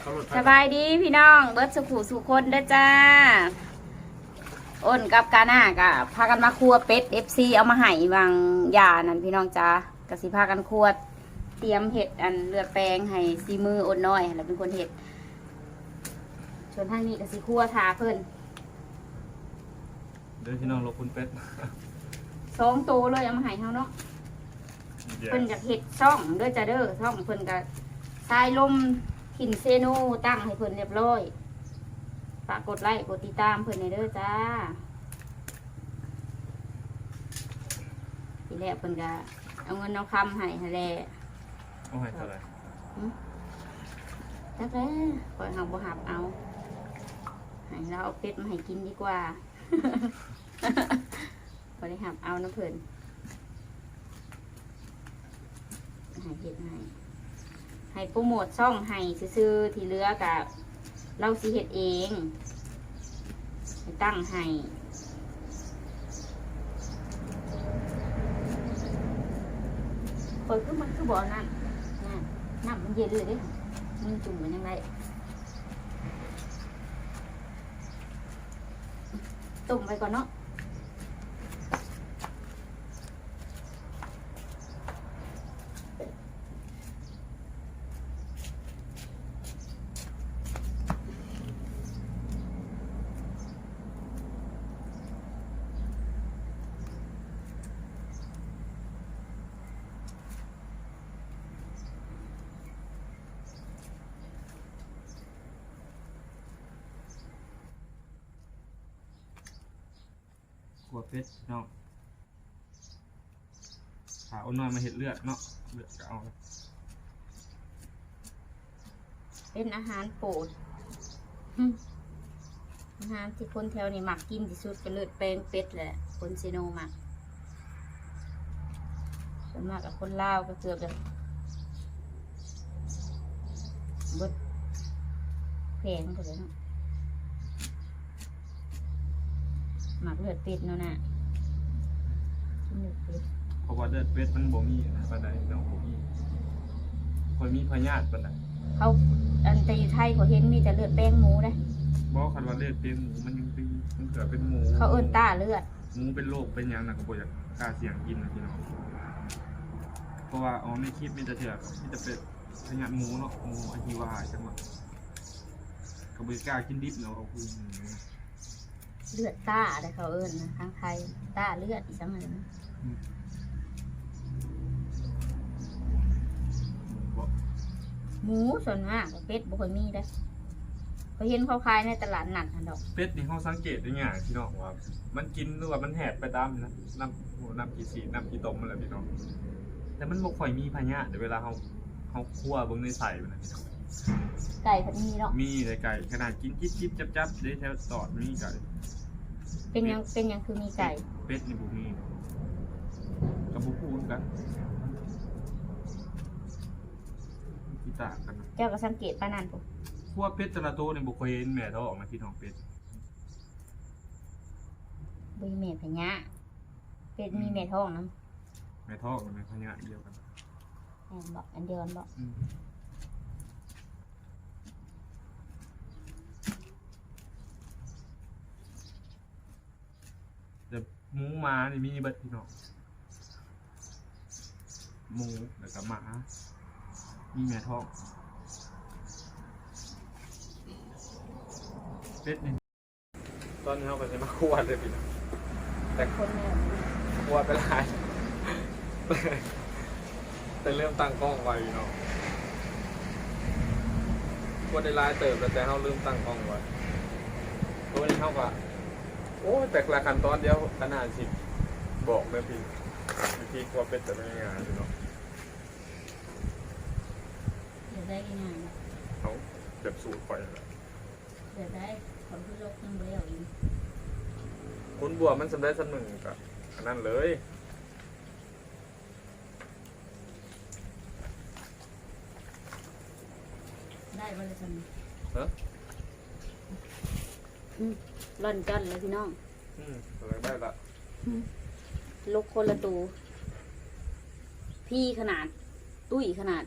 เขารถไฟสบายดีพี่น้องเบิร์ดสุขุสุคนเด้อจ้าอ้นกับกาหน้ากะพากันมาครัวเป็ดเอฟซีเอามาให้บางยานั่นพี่น้องจ้ากะสิพากันครัวเตรียมเห็ดอันเลือดแปลงให้ซีมืออ้นน้อยแล้วเป็นคนเห็ดส่วนทางนี้กะสิครัวทาเพิ่นเดินพี่น้องรถคุณเป็ดสองโตวเลยเอามาให้เฮาเนาะเดี๋ยวเพิ่นจากเห็ดช่องเด้อจ้าเด้อช่องเพิ่นกับทรายลม หินเซโนตั้งให้เพิ่นเรียบร้อยฝากกดไลค์กดติดตามเพิ่นในเด้อจ้าทีแรกเพิ่นก็เอาเงินเอาคำให้หั่นแหละเอาให้เท่าไหร่จักแล้วปล่อยเฮาบ่หับเอาให้เราเอาเป็ดมาให้กินดีกว่าบ่ได้หับเอานะเพิ่นให้เฮ็ดให้ ให้โปรโมทช่องให้ซื้อๆที่เหลือกับเราสิเฮ็ดเองให้ตั้งให้เปิดขึ้นมันคือบ่อนั่นนั่นน้ำมันเย็นเลยด้มึงจุ่มมันยังไงตุ่มไปก่อนเนาะ ขวเป็ดพี่น้องขาอาหน่อยมาเห็ดเลือดเนาะเลือดก็เอาเป็นอาหารโปรดหึอาหารที่คนแถวนี้มักกินที่สุดก็เลือดแปลงเป็ดแหละคนซีโนมักส่วนมากกับคนลาวก็เกือบจะเบิดแพงหมดเลยเนาะ หมักเลือดเป็ดเนาะน่ะกินเลือดเป็ดเพราะว่าเลือดเป็ดมันบ่มีปานใดเนาะบ่มีคนมีพยาธิปานใดเขาอันแต่อยู่ไทยเขาเห็นมีแต่เลือดแป้งหมูนะบ่คันว่าเลือดเป็นหมูมันยังเป็นมันเกิดเป็นหมูเขาเอิ้นต้าเลือดหมูเป็นโรคเป็นหยังน่ะก็บ่อยากกล้าเสี่ยงกินนะพี่น้องเพราะว่าอ๋อในคลิปมีแต่เถื่อมีแต่เป็ดพยาธิหมูเนาะหมูอหิวาจังหวะก็บ่กล้ากินดิบเนาะเอาคือหมู เลือดต้าแต่เขาเอิ้นนะทางไทยต้าเลือดอีกสังหนึ่งบ่หมูส่วนมากเป็ดบ่ค่อยมีได้อเขาเห็นเขาขายในตลาดนัดอันดอกเป็ดนี่เขาสังเกตได้ง่ายพี่น้องว่า มันกินหรือว่ามันแหดไปตามนะน้ำโหน้ำกี่สีน้ำกี่ต้มมันแหละพี่น้องแต่มันบ่ค่อยมีพญาธิเดี๋ยวเวลาเขาเขาคั่วเบิ่งในใส่มันนะพี่น้องไก่พันมีเนาะมีเลยไก่ขนาดกินจิ๊บจิ๊บจับจับได้แถวตอดมีไก่ เป็นหยังเป็นหยังคือมีไก่เป็ดนี่บุมีกับบุพูดกันที่ต่างกันนะเจ้าก็สังเกตปานนั้นปุ๊บคั่วเป็ดแต่ละตัวเนี่ยบุเคยเห็นแม่ท้องนะพี่น้องเป็ดบ่มีแม่พญาเป็ดมีแม่ท้องนํแม่ท้องกับแม่พญาเดียวกันแม่นบอกอันเดียวกันบอก อืม เดี๋ยวหมูหมานี่มีเบิดพี่น้องหมูแล้วก็หมามีแม่ท้องเป็ดนี่ตอนนี้เราก็จะมาคั่วเลยพี่น้องแต่คนเนี่ยคั่วไปหลายแต่เริ่มตั้งกล้องไว้พี่น้องคั่วได้ลายเติบแต่เราลืมตั้งกล้องไว้เพราะวันนี้เขาว่า โอ้ยแต่ละขั้นตอนเดียวขนาดสิบอกเลยพี่วิธีคั่วเป็ดจะเป็นยังไงพี่น้องเดี๋ยวได้ง่ายๆนะเขาแบบสูตรไปแล้วเดี๋ยวได้ผลที่ลกยังบ่ได้เอาอีกคุณบัวมันสำเร็จสำหนึ่งกับอันนั้นเลยได้บ่ได้ซั่นเฮ้ออืม ร่อนจ้อนเลยพี่น้องอืมอะไรได้ละลกคนละตูพี่ขนาด ตุ้ยขนาด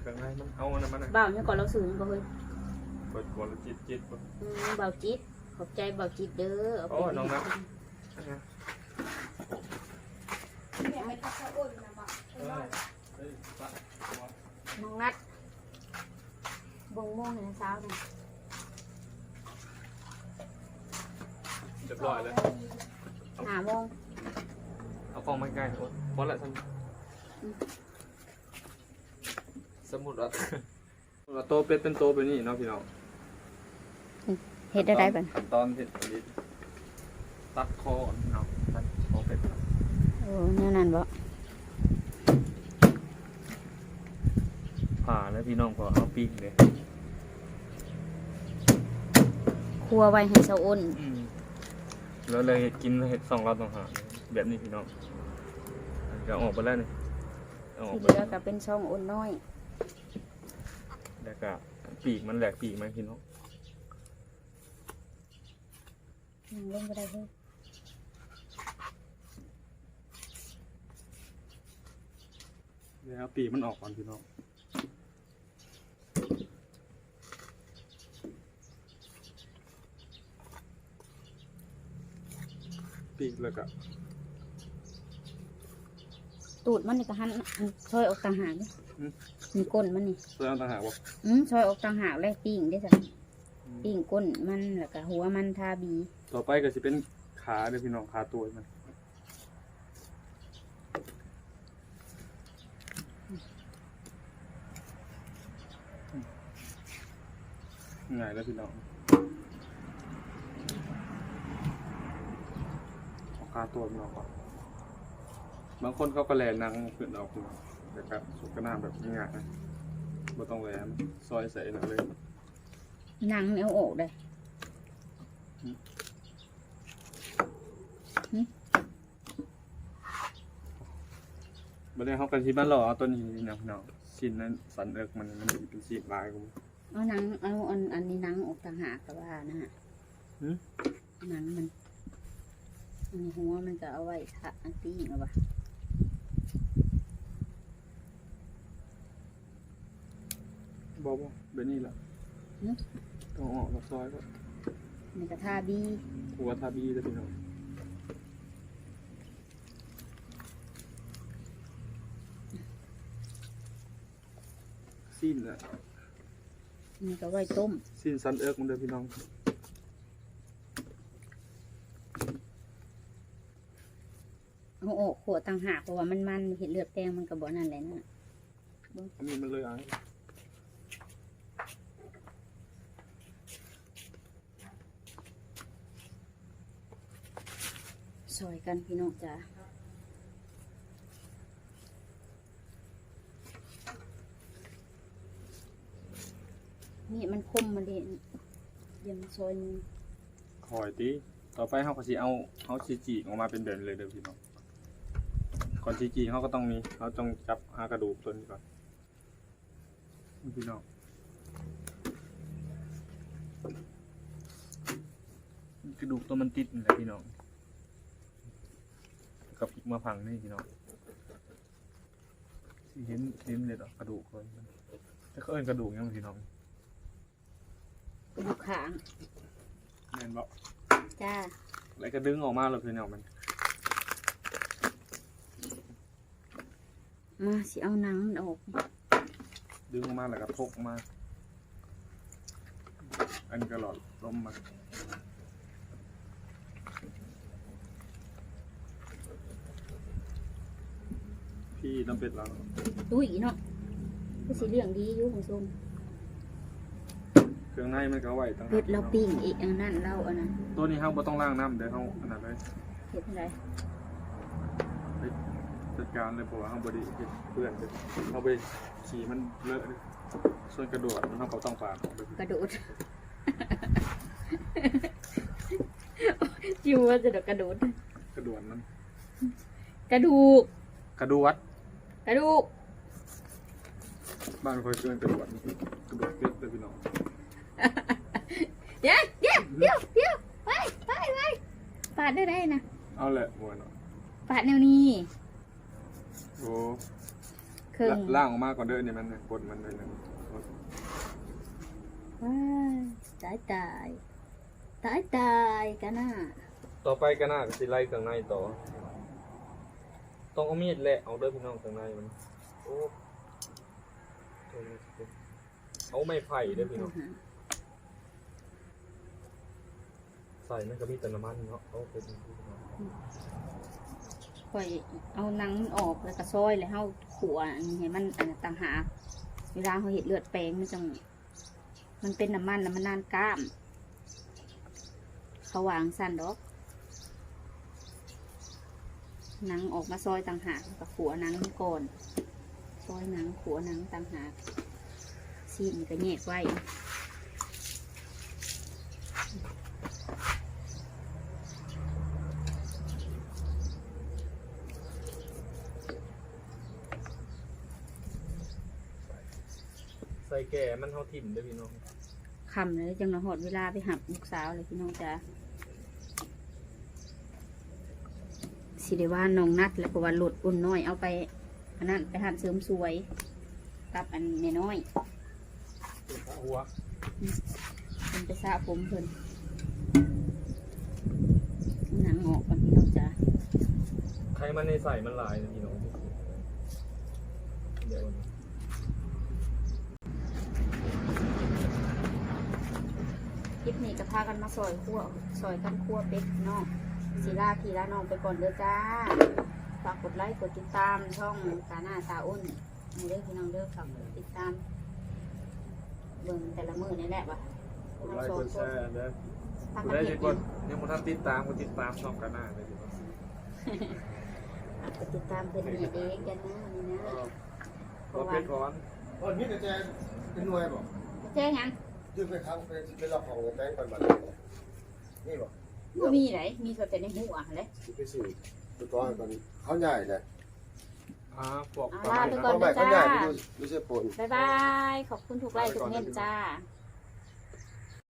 เครื่องในมันเอาอันนั้นมันนะบ่าวเนี่ยก่อนเราซื้อมันก็เฮ้ยเปิดบอลจิตจิตบ่อืมบ่าวจิตขอบใจบ่าวจิตเด้อเอาไปโอ้น้องนัทเนี่ยไม่ต้องเข้าอ้นนะบ่าวเออเฮ้ยปะน้องนัดบงม่วงในเช้าเนี่ย เรียบร้อยแล้ว หาโมงเอากล้องมาใกล้โอ๊ยพอละท่านสมุดว่าว่าโตเป็ดเป็นโตเป็นนี่เนาะพี่น้องเฮ็ดได้ได้บันขั้นตอนเห็ดอันนี้ตัดคอก่อนพี่น้องตัดคอเป็ดโอ้แน่นั่นบ่ผ่าแล้วพี่น้องพอเอาปีกเลยครัวไว้ให้เช้าอ้นอืม แล้วเลยเห็ดกินเห็ดสองรอบต่างหากแบบนี้พี่น้องจะออกไปแล้วนี่เอาออกที่ไปเหลือก็เป็นช่องอ้นน้อย แล้วก็ปีกมันแหลกปีกมันพี่น้องยังลงไปได้เฮ้ยเดี๋ยวเอาปีกมันออกก่อนพี่น้อง แล้วก็ตูดมันนี่ก็หันหันซอยออกต่างหากนี่มีก้นมันนี่เพื่อเอาต่างหากว่าอืมซอยออกต่างหากเลยปิ้งได้จ้ะปิ้งก้นมันแล้วก็หัวมันทาบี ต่อไปก็จะเป็นขาเด้อพี่น้องขาตัวมันง่ายแล้วพี่น้องเอาขาตัวมันออกก่อนบางคนเขาก็แลหนังขึ้นออกพี่น้องแต่ก็สุกกระน้ำแบบง่ายๆนะไม่ต้องแหลมซอยใส่หนังเลยหนังเอาออกได้บัดนี้เขากันที่บ้านหล่อเอาตัวนี้นะพี่น้องชิ้นนั้นสันเอิกมันมันจะเป็นชิ้นลายกูเอาหนังเอาอันอันนี้หนังออกต่างหากก็ว่านะฮะหืมหนังมันอันนี้ หัวมันก็เอาไว้ทะอันตีเอาปะบอกว่าเบนนี่แหละต้องออกกับซอยก็มันก็ทาบีหัวทาบีเลยพี่น้องสิ้นแหละมันก็ไว้ต้ม สิ้นสันเอิกมันเด้อพี่น้อง เอาออกขวด ต่างหากเพราะว่ามันมันเห็นเลือดแดงมันก็บ่นั่นแหละนะอันนี้มันเลยอะซอยกันพี่น้องจ้านี่มันคมมันเด่นเดี๋ยวมันซอยมือคอยตีต่อไปเขาก็สิเอาเขาชีจีออกมาเป็นเด่นเลยเด้อพี่น้อง ก่อนชีจีเขาก็ต้องมีเขาต้องจับหากระดูกตัวนี้ก่อนนี่พี่น้องกระดูกตัวมันติดนี่แหละพี่น้องกับอีกมาพังนี่พี่น้องสิเห็นเห็นเลยเหรอกระดูกเลยแต่เขาเอิ้นกระดูกยังพี่น้องกระดูกขางแม่นบอกจ้าแล้วก็ดึงออกมาเลยพี่น้องมัน มาสิเอาหนังมันออก ดึงออกมาแล้วก็ทกมา อันนี้ก็หลอดลมมาพี่น้ำเป็ดเราตุ้ยเนาะก็สิเรื่องดีอยู่ของส้มเครื่องในมันก็เอาไว้ตั้งหากเผ็ดเราปิ้งอีกอันนั้นเราอันนั้นตัวนี้เขาบ่ต้องล้างน้ำเดี๋ยวเขาอันนั้นเลยเผ็ดอะไรจัด การเลยเพราะว่าเขาบไดีเพื่อนเลยเขาไปขี่มันเลอะเลยส่วนกระโดดมันเขาก็ต้องฝากออกไปกระโดด จิวว่าจะกระโดด กระโดดมันกระดูก กระโดดกระดูก บ้านคอยเชิญกระโดดกระโดดเป็ดเลยพี่น้องเดี๋ยวเดี๋ยวเดี๋ยวเดี๋ยวไปไปไปปาดได้ได้นะเอาแหละมวยเนาะ ปาดแนวนี้ โอ้ครึ่งล่างออกมาก่อนเด้อเนี่ยมันกดมันเลยนะว้ายตายตายตายตายกันน่ะต่อไปก็น่าสิไล่เครื่องในต่อ ต้องเอามีดแหละเอาเด้อพี่น้องเครื่องในมันโอ้เอาไม้ไผ่เด้อพี่น้องใส่มันก็มีแต่น้ำมันเนาะเอาเป็นที่น้อง ค่อยเอาหนังมันออกแล้วก็ซอยแล้วเฮาขัวอันนี้ให้มันอันต่างหากเวลาเฮาเฮ็ดเลือดแปลงมันจังมันเป็นน้ำมันแล้วมันนานกล้าม เขาวางสั่นดอกหนังออกมาซอยต่างหากกับขัวหนังก่อนซอยหนังขัวหนังต่างหากซีนก็แยกไว้ แก่มันเท่าทิ่มเด้อพี่น้องคำเลยจังหวะหอดเวลาไปหับลูกสาวเลยพี่น้องจ้าสิเดว่าน้องนัดแล้วก็ว่าหลุดอุ่นน้อยเอาไปอันนั้นไปหันเสริมสวยกับอันน้อยหัวๆเป็นไปสระผมเพิ่นหนังออกก่อนพี่น้องจ้าใครมันในใส่มันหลายนะพี่น้องเดี๋ยวก่อน ค ลิปนี้ก็พากันมาซอยคั่วซอยกันคั่วเป็ดเนาะสีลาพี่ลาน้องไปก่อนเด้อจ้าฝากกดไลค์กดติดตามช่องตาหน้าตาอ้นนี่เด้อพี่น้องเด้อฝากกดติดตามเบิ่งแต่ละมือนี่แหละว่ะกดไลค์กดแชร์เด้อพากูกันได้เห็จะนกดยังบ่ทันติดตามกูติดตามช่องกันหน้าเลยพี่น้องกดติดตามเพื่อนเห็ดเองกันนะนี่นะ เพก็ราะว่าเป็นร้อน วันนี้แต่แจเป็นหน่วยบอก แจ้งยัง ยืมไปครั้งเป็นสิเป็นรอบของแบงค์ปันบัตนี่บอกบ่มีไหนมีแต่ในหัวเลยสิไปสู่ตัวก้อนมันเขาใหญ่เลยอ่าพวก เอาปลาล่ะไหลทุกนะคนเขาใหญ่เขาใหญ่ไม่ใช่ปน บ๊ายบาย ขอบคุณทุกไลค์ทุกเงินจ้าค